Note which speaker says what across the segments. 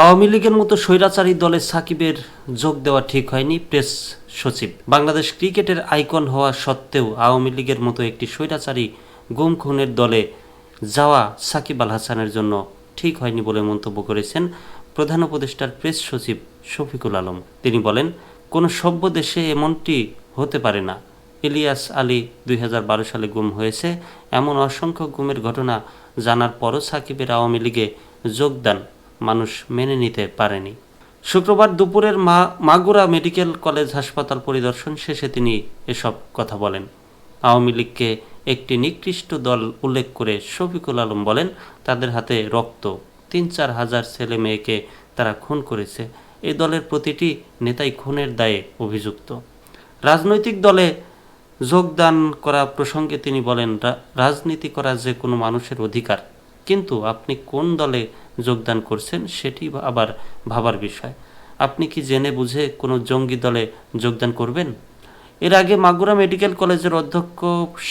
Speaker 1: আওয়ামী লীগের মতো স্বৈরাচারী দলে সাকিবের যোগ দেওয়া ঠিক হয়নি প্রেস সচিব। বাংলাদেশ ক্রিকেটের আইকন হওয়া সত্ত্বেও আওয়ামী লীগের মতো একটি স্বৈরাচারী গুম খুনের দলে যাওয়া সাকিব আল হাসানের জন্য ঠিক হয়নি বলে মন্তব্য করেছেন প্রধান উপদেষ্টার প্রেস সচিব শফিকুল আলম। তিনি বলেন, কোনো সভ্য দেশে এমনটি হতে পারে না। ইলিয়াস আলী দুই হাজার বারো সালে গুম হয়েছে। এমন অসংখ্য গুমের ঘটনা জানার পরও সাকিবের আওয়ামী লীগে যোগদান মানুষ মেনে নিতে পারেনি। শুক্রবার দুপুরের মা মাগুরা মেডিকেল কলেজ হাসপাতাল পরিদর্শন শেষে তিনি এসব কথা বলেন। আওয়ামী লীগকে একটি নিকৃষ্ট দল উল্লেখ করে শফিকুল আলম বলেন, তাদের হাতে রক্ত। তিন চার হাজার ছেলে মেয়েকে তারা খুন করেছে। এই দলের প্রতিটি নেতাই খুনের দায়ে অভিযুক্ত। রাজনৈতিক দলে যোগদান করা প্রসঙ্গে তিনি বলেন, "রা- রাজনীতি করা যে কোনো মানুষের অধিকার কিন্তু আপনি কোন দলে যোগদান করছেন সেটি আবার ভাবার বিষয়। আপনি কি জেনে বুঝে কোনো জঙ্গি দলে যোগদান করবেন? এর আগে মাগুরা মেডিকেল কলেজের অধ্যক্ষ,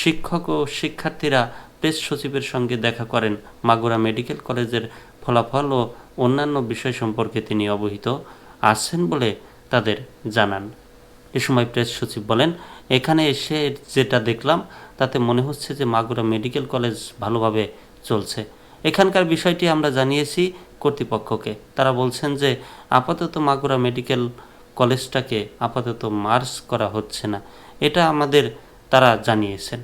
Speaker 1: শিক্ষক ও শিক্ষার্থীরা প্রেস সচিবের সঙ্গে দেখা করেন মাগুরা মেডিকেল কলেজের ফলাফল ও অন্যান্য বিষয় সম্পর্কে তিনি অবহিত আছেন বলে তাদের জানান। এ সময় প্রেস সচিব বলেন, এখানে এসে যেটা দেখলাম, তাতে মনে হচ্ছে যে মাগুরা মেডিকেল কলেজ ভালোভাবে চলছে। এখানকার বিষয়টি আমরা জানিয়েছি কর্তৃপক্ষকে। তারা বলছেন যে আপাতত মাগুরা মেডিকেল কলেজটাকে আপাতত মার্চ করা হচ্ছে না। এটা আমাদের তারা জানিয়েছেন।